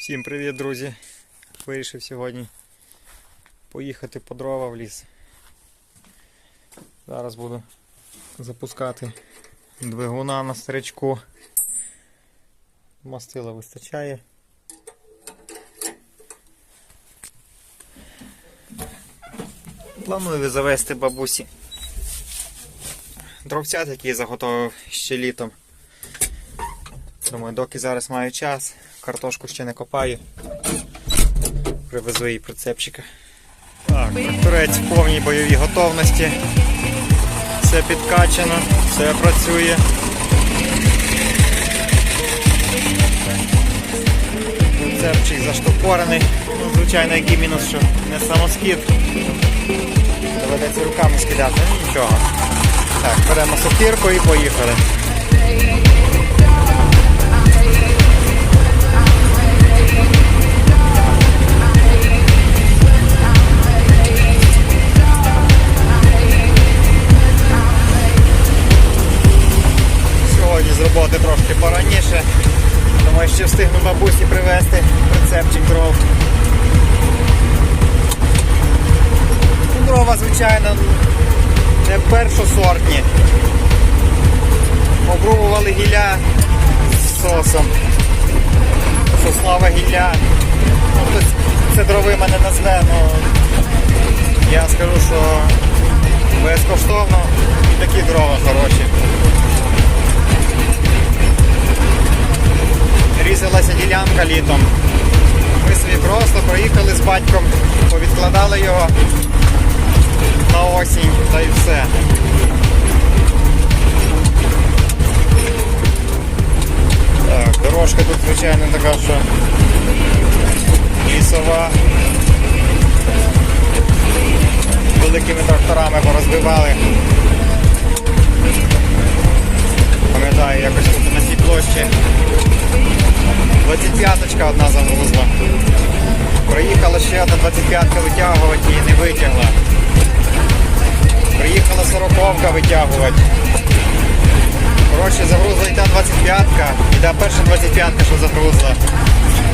Всім привіт, друзі! Вирішив сьогодні поїхати по дрова в ліс. Зараз буду запускати двигуна на старичку. Мастила вистачає. Планую завести бабусі дровцят, які заготовив ще літом. Думаю, доки зараз маю час, картошку ще не копаю. Привезу їй прицепчика. Так, тракторець в повній бойовій готовності. Все підкачано, все працює. Прицепчик заштопорений. Ну, звичайно, який мінус, що не самоскид. Доведеться руками скидати, нічого. Так, беремо сокирку і поїхали. Звичайно, не першосортні. Обрубували гілля з сосом. Соснова гілля. Ну, це дрови мене назве, ну я скажу, що безкоштовно і такі дрова хороші. Різалася ділянка літом. Ми собі просто проїхали з батьком, повідкладали його на осінь та й все. Так, дорожка тут, звичайно, така, що лісова. Великими тракторами порозбивали. Пам'ятаю, якось тут на цій площі 25-ка одна загрузла. Приїхала ще одна 25-ка витягувати і не витягла. Приїхала 40-ка витягувати. Коротше, загрузла і та 25-ка, і та перша 25-ка, що загрузла.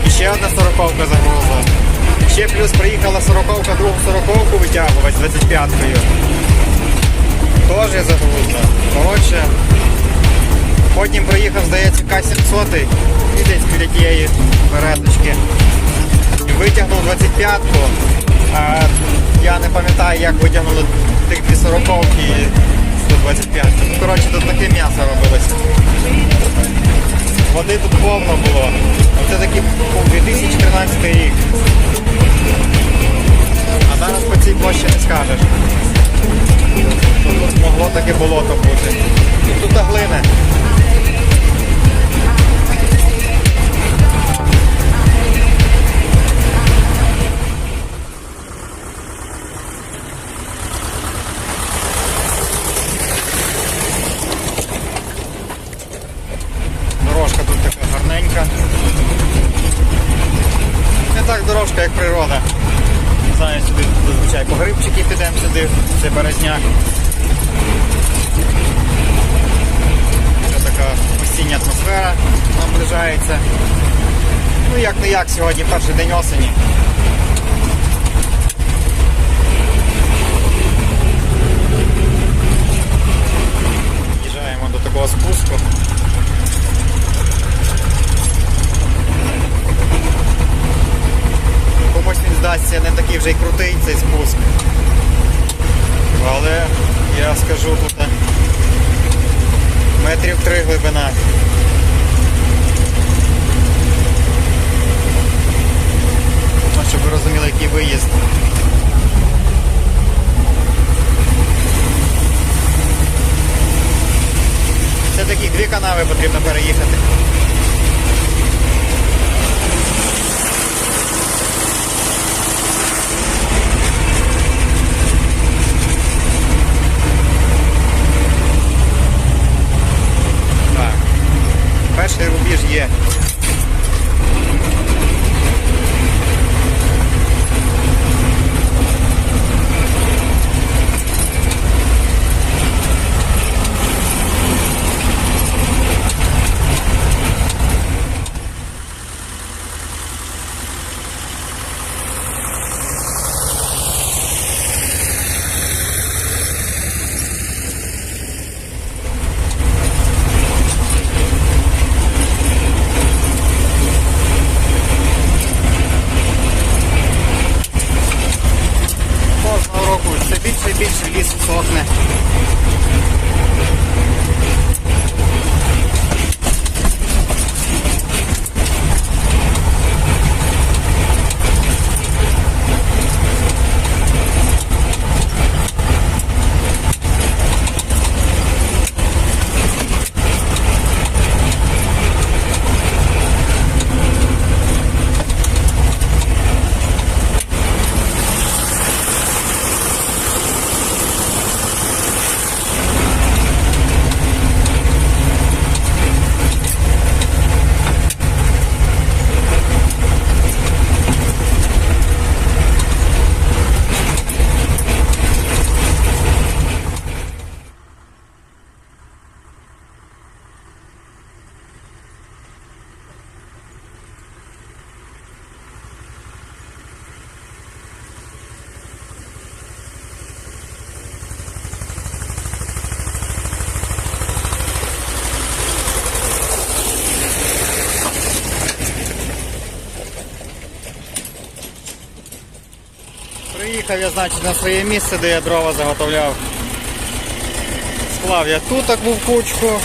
І ще одна 40-ка загрузла. Ще плюс приїхала 40-ка, другу 40-ку витягувати з 25-кою. Теж загрузла. Коротше, Потім приїхав, здається, К-700 і десь біля тієї передочки. І витягнув 25-ку. А я не пам'ятаю, як витягнули тих дві 40 і 125. Ну, коротше, тут таке м'ясо робилося. Води тут повно було. Це такий був 2013 рік. А зараз по цій площі не скажеш. Тут могло таке болото бути. Тут глина. Так як природа. Не знаю, сюди зазвичай по грибчики підемо сюди, це березняк. Це така осіння атмосфера наближається. Ну як не як сьогодні, перший день осені. Їжджаємо до такого спуску. Комусь він здасться не такий вже й крутий цей спуск. Але я скажу тут метрів три глибина. Щоб ви розуміли, який виїзд. Це такі дві канави потрібно переїхати. Приїхав я, значить, на своє місце, де я дрова заготовляв. Склав я тут так був кучку,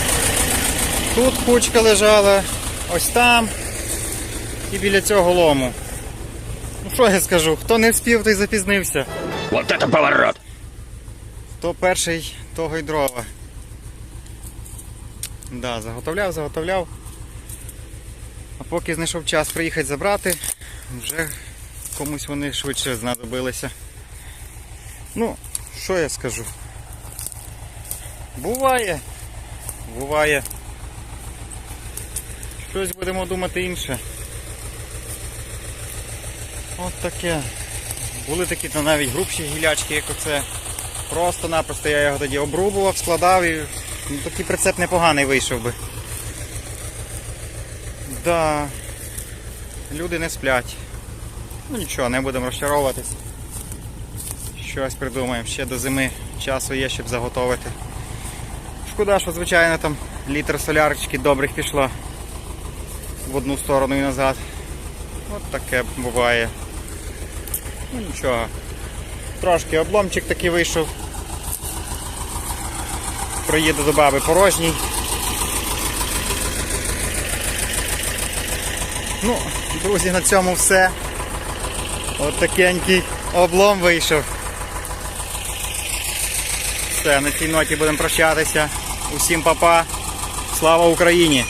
тут кучка лежала, ось там і біля цього лому. Ну що я скажу, хто не вспів, той запізнився. Вот это поворот! Хто перший, того й дрова. Да, заготовляв, заготовляв. А поки знайшов час приїхати забрати, вже комусь вони швидше знадобилися. Ну, що я скажу? Буває. Буває. Щось будемо думати інше. От таке. Були такі то навіть грубші гілячки, як оце. Просто-напросто я його тоді обрубував, складав і ну, такий прицеп непоганий вийшов би. Да. Люди не сплять. Ну нічого, не будемо розчаровуватись. Щось придумаємо. Ще до зими часу є, щоб заготовити. Шкода, що звичайно там літр солярочки добрих пішло в одну сторону і назад. От таке буває. Ну нічого. Трошки обломчик такий вийшов. Проїду до баби порожній. Ну, друзі, на цьому все. От такенький облом вийшов. Все, на цій ноті будемо прощатися. Усім па-па. Слава Україні!